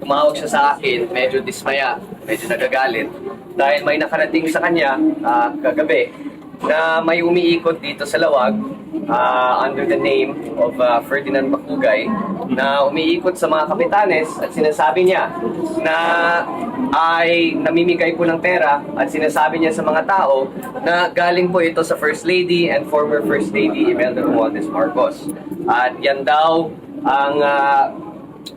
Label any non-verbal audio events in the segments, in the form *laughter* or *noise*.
tumawag siya sa akin, medyo dismaya, medyo nagagalit. Dahil may nakarating sa kanya ah, kagabi na may umiikot dito sa Lawag ah, under the name of ah, Ferdinand Bakugay na umiikot sa mga kapitanes at sinasabi niya na ay namimigay po ng pera at sinasabi niya sa mga tao na galing po ito sa First Lady and former First Lady Imelda Romualdez Marcos. At yan daw ang ah,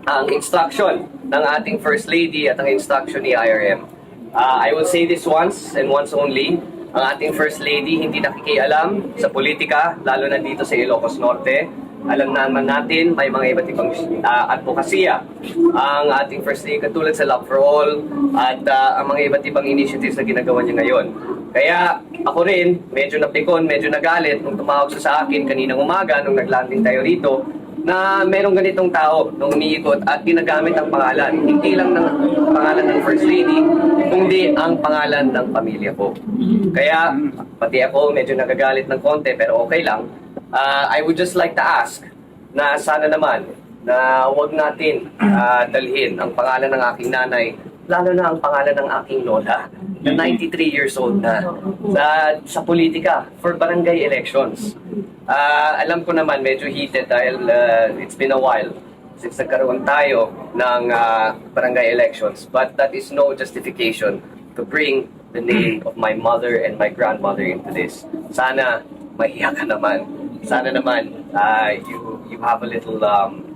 ang instruction ng ating First Lady at ang instruction ni IRM. Uh, I will say this once and once only. Ang ating First Lady hindi nakikialam sa politika, lalo na dito sa Ilocos Norte. Alam naman natin, may mga iba't ibang uh, advokasya ang ating First Lady katulad sa Love for All at uh, ang mga iba't ibang initiatives na ginagawa niya ngayon. Kaya ako rin, medyo napikon, medyo nagalit nung tumawag siya sa akin kaninang umaga nung naglanding tayo rito na merong ganitong tao nung umiikot at ginagamit ang pangalan. Hindi lang ng pangalan ng First Lady, kundi ang pangalan ng pamilya ko. Kaya, pati ako medyo nagagalit ng konti pero okay lang. Ah, I would just like to ask na sana naman na wag natin ah, dalhin ang pangalan ng aking nanay, lalo na ang pangalan ng aking lola na 93 years old na sa, sa politika for barangay elections. Ah, alam ko naman medyo heated dahil ah, it's been a while since nagkaroon tayo ng ah, barangay elections but that is no justification to bring the name of my mother and my grandmother into this. Sana mahiya ka naman. Sana naman ah, you you have a little um,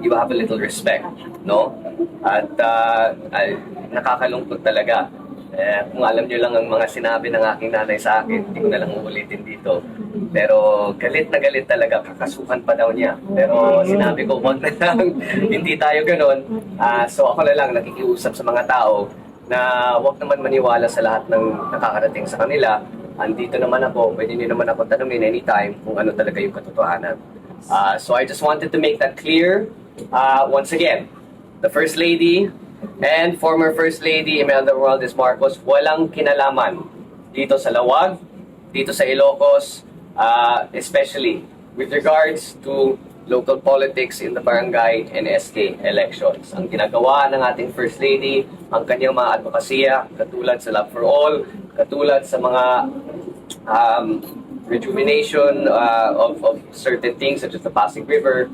you have a little respect, no? At uh, ay, nakakalungkot talaga. Eh, kung alam nyo lang ang mga sinabi ng aking nanay sa akin, hindi ko na lang uulitin dito. Pero galit na galit talaga, kakasukan pa daw niya. Pero sinabi ko, wag na lang, *laughs* hindi tayo ganun. Ah, so ako na lang nakikiusap sa mga tao na wag naman maniwala sa lahat ng nakakarating sa kanila. Andito naman ako, pwede niyo naman ako tanungin anytime kung ano talaga yung katotohanan. Uh, so I just wanted to make that clear. Uh, once again, the First Lady and former First Lady Imelda Romualdez Marcos walang kinalaman dito sa Lawag, dito sa Ilocos, uh, especially with regards to local politics in the barangay and SK elections. Ang ginagawa ng ating First Lady, ang kanyang mga advokasya, katulad sa Love for All, katulad sa mga um, rejuvenation uh, of, of certain things such as the Pasig River.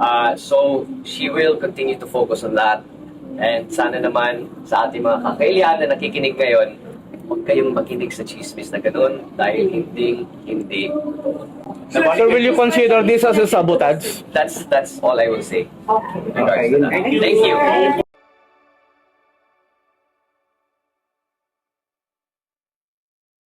Uh, so she will continue to focus on that. And sana naman sa ating mga kakailihan na nakikinig ngayon, huwag kayong makinig sa chismis na ganun dahil hindi, hindi. Sir, will you consider this as a sabotage? That's, that's all I will say. Okay. that. Okay. Thank you.